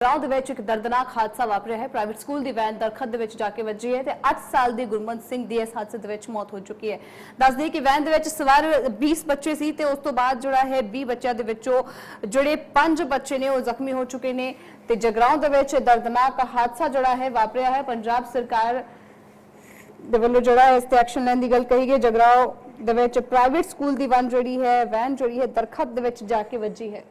ਰਾਉ ਦੇ ਵਿੱਚ ਇੱਕ ਦਰਦਨਾਕ ਹਾਦਸਾ ਵਾਪਰਿਆ ਹੈ। ਪ੍ਰਾਈਵੇਟ ਸਕੂਲ ਦੀ ਵੈਨ ਦਰਖਤ ਦੇ ਵਿੱਚ ਜਾ ਕੇ ਵੱਜੀ ਹੈ ਤੇ 8 ਸਾਲ ਦੀ ਗੁਰਮੰਤ ਸਿੰਘ ਦੀ ਇਸ ਹਾਦਸੇ ਦੇ ਵਿੱਚ ਮੌਤ ਹੋ ਚੁੱਕੀ ਹੈ। ਦੱਸਦੇ ਕਿ ਵੈਨ ਦੇ ਵਿੱਚ ਸਵਾਰ 20 ਬੱਚੇ ਸੀ ਤੇ ਉਸ ਤੋਂ ਬਾਅਦ ਜਿਹੜਾ ਹੈ 20 ਬੱਚਿਆਂ ਦੇ ਵਿੱਚੋਂ ਜਿਹੜੇ 5 ਬੱਚੇ ਨੇ ਉਹ ਜ਼ਖਮੀ ਹੋ ਚੁੱਕੇ ਨੇ ਤੇ ਜਗਰਾਉਂ ਦੇ ਵਿੱਚ ਦਰਦਨਾਕ ਹਾਦਸਾ ਜਿਹੜਾ ਹੈ ਵਾਪਰਿਆ ਹੈ। ਪੰਜਾਬ ਸਰਕਾਰ ਦੇ ਵੱਲੋਂ ਜਿਹੜਾ ਹੈ ਇਸ ਤੇ ਐਕਸ਼ਨ ਲੈਣ ਦੀ ਗੱਲ ਕਹੀ ਗਈ। ਜਗਰਾਉਂ ਦੇ ਵਿੱਚ ਪ੍ਰਾਈਵੇਟ ਸਕੂਲ ਦੀ ਵੈਨ ਜਿਹੜੀ ਹੈ, ਵੈਨ ਜਿਹੜੀ ਹੈ, ਦਰਖਤ ਦੇ ਵਿੱਚ ਜਾ ਕੇ ਵੱਜੀ ਹੈ।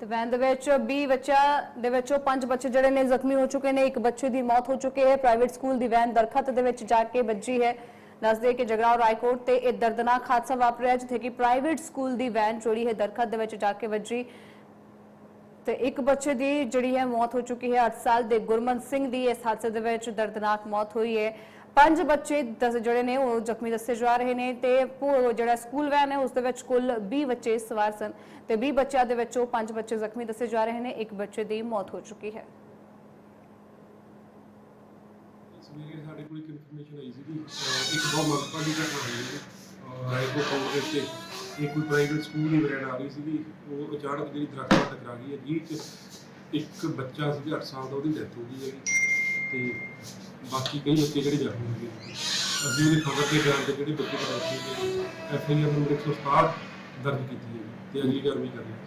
ਤੇ ਵੈਨ ਦੇ ਵਿੱਚ 20 ਬੱਚਾ, ਦੇ ਵਿੱਚੋਂ 5 ਬੱਚੇ ਜਿਹੜੇ ਨੇ ਜ਼ਖਮੀ ਹੋ ਚੁੱਕੇ ਨੇ, ਇੱਕ ਬੱਚੇ ਦੀ ਮੌਤ ਹੋ ਚੁੱਕੀ ਹੈ। ਪ੍ਰਾਈਵੇਟ ਸਕੂਲ ਦੀ ਵੈਨ ਦਰਖਤ ਦੇ ਵਿੱਚ ਜਾ ਕੇ ਵੱਜੀ ਹੈ। ਦੱਸਦੇ ਕਿ ਜਗਰਾਉਂ ਰਾਏਕੋਟ ਤੇ ਇਹ ਦਰਦਨਾਕ ਹਾਦਸਾ ਵਾਪਰਿਆ, ਜਿੱਥੇ ਕਿ ਪ੍ਰਾਈਵੇਟ ਸਕੂਲ ਦੀ ਵੈਨ ਜਿਹੜੀ ਹੈ, ਦਰਖਤ ਦੇ ਵਿੱਚ ਜਾ ਕੇ ਵੱਜੀ। ਤੇ ਇੱਕ ਬੱਚੇ ਦੀ ਜਿਹੜੀ ਹੈ ਮੌਤ ਹੋ ਚੁੱਕੀ ਹੈ। 8 ਸਾਲ ਦੇ ਗੁਰਮਨ ਸਿੰਘ ਦੀ ਇਸ ਹਾਦਸੇ ਦੇ ਵਿੱਚ ਦਰਦਨਾਕ ਮੌਤ ਹੋਈ ਹੈ। ਪੰਜ ਬੱਚੇ ਜਿਹੜੇ ਨੇ ਉਹ ਜ਼ਖਮੀ ਦੱਸੇ ਜਾ ਰਹੇ ਨੇ ਤੇ ਜਿਹੜਾ ਸਕੂਲ ਵੈਨ ਹੈ, ਉਸ ਦੇ ਵਿੱਚ ਕੁੱਲ 20 ਬੱਚੇ ਸਵਾਰ ਸਨ ਤੇ 20 ਬੱਚਿਆਂ ਦੇ ਵਿੱਚੋਂ ਪੰਜ ਬੱਚੇ ਜ਼ਖਮੀ ਦੱਸੇ ਜਾ ਰਹੇ ਨੇ, ਇੱਕ ਬੱਚੇ ਦੀ ਮੌਤ ਹੋ ਚੁੱਕੀ ਹੈ। ਸਵੇਰੇ ਸਾਡੇ ਕੋਲ ਇੱਕ ਇਨਫੋਰਮੇਸ਼ਨ ਆਈ ਸੀ ਕਿ ਇੱਕ ਬਹੁਤ ਮੰਦਭਾਗੀ ਘਟਨਾ ਹੋਈ ਹੈ। ਰਾਏਕੋ ਕਾਉਂਟਰ ਤੇ ਇਹ ਕੋਈ ਪ੍ਰਾਈਵੇਟ ਸਕੂਲ ਦੀ ਵੈਨ ਆ ਰਹੀ ਸੀ ਉਹ ਅਚਾਨਕ ਜਿਹੜੀ ਦਰਖਤ ਨਾਲ ਟਕਰਾ ਗਈ ਹੈ ਜਿਹਦੇ ਚ ਇੱਕ ਬੱਚਾ ਸੀ 8 ਸਾਲ ਦਾ ਉਹਦੀ ਡੈਥ ਹੋ ਗਈ ਹੈਗੀ। ਤੇ ਬਾਕੀ ਕਈ ਬੱਚੇ ਜਿਹੜੇ ਜ਼ਖਮੀ ਹੋ ਗਏ। ਅਸੀਂ ਉਹਦੀ ਖਬਰ ਤੇ ਬਿਆਨ ਤੇ ਜਿਹੜੇ ਬੱਚੇ ਦਾ ਐਫ ਆਈ ਆਰ ਨੰਬਰ 167 ਦਰਜ ਕੀਤੀ ਹੈ ਤੇ ਅਗਲੀ ਕਾਰਵਾਈ ਕਰ ਰਹੀ ਹੈ।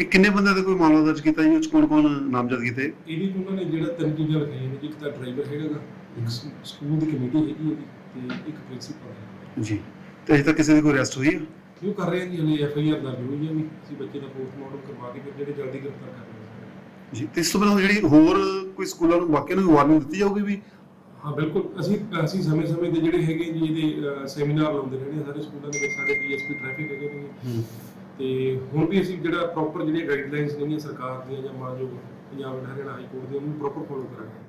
ਇਹ ਕਿੰਨੇ ਬੰਦਿਆਂ ਦਾ ਕੋਈ ਮਾਮਲਾ ਦਰਜ ਕੀਤਾ ਜੀ? 'ਚ ਕੌਣ ਕੌਣ ਨਾਮਜ਼ਦ ਕੀਤੇ? ਇਹਦੀ ਚ ਉਹਨਾਂ ਨੇ ਜਿਹੜਾ ਤਿੰਨ ਚੀਜ਼ਾਂ ਲਿਖਾਈਆਂ ਨੇ ਜੀ, ਇੱਕ ਤਾਂ ਡਰਾਈਵਰ ਹੈਗਾ ਗਾ, ਇੱਕ ਸ- ਸਕੂਲ ਦੀ ਕਮੇਟੀ ਹੈਗੀ ਹੈ ਤੇ ਇੱਕ ਪ੍ਰਿੰਸੀਪਲ ਹੈ ਜੀ। ਤੇ ਅਜੇ ਤੱਕ ਕਿਸੇ ਦੀ ਕੋਈ ਅਰੈਸਟ ਹੋਈ ਹੈ? ਉਹ ਕਰ ਰਹੇ ਹਾਂ ਜੀ ਹਲੇ ਐਫ ਆਈ ਆਰ ਦਰਜ ਹੋਈ ਹੈ ਵੀ ਅਸੀਂ ਬੱਚੇ ਦਾ ਪੋਸਟਮਾਰਟਮ ਕਰਵਾ ਕੇ ਫਿਰ ਜਿਹੜੇ ਜਲਦੀ ਗ੍ਰਿਫਤਾਰ ਕਰ ਲਵਾਂਗੇ ਜੀ ਇਸ ਤੋਂ ਬਿਨਾਂ ਜਿਹੜੀ ਹੋਰ ਕੋਈ ਸਕੂਲਾਂ ਨੂੰ ਵਾਕਿਆ ਨੂੰ ਵਾਰਨਿੰਗ ਦਿੱਤੀ ਜਾਊਗੀ ਵੀ? ਹਾਂ ਬਿਲਕੁਲ। ਅਸੀਂ ਅਸੀਂ ਸਮੇਂ-ਸਮੇਂ ਤੇ ਜਿਹੜੇ ਹੈਗੇ ਜੀ ਇਹਦੇ ਸੈਮੀਨਾਰ ਲਾਉਂਦੇ ਰਹਿੰਦੇ ਸਾਰੇ ਸਕੂਲਾਂ ਦੇ ਵਿੱਚ ਸਾਡੇ ਡੀਐਸਪੀ ਟ੍ਰੈਫਿਕ ਹੈਗੇ ਨੇ। ਤੇ ਹੁਣ ਵੀ ਅਸੀਂ ਜਿਹੜਾ ਪ੍ਰੋਪਰ ਜਿਹੜੀਆਂ ਗਾਈਡਲਾਈਨਸ ਨੇਗੀਆਂ ਸਰਕਾਰ ਦੀਆਂ ਜਾਂ ਮਾਨਯੋਗ ਪੰਜਾਬ ਹਰਿਆਣਾ ਹਾਈ ਕੋਰਟ ਦੀਆਂ ਉਹਨੂੰ ਪ੍ਰੋਪਰ ਫੋਲੋ ਕਰਾਂਗੇ।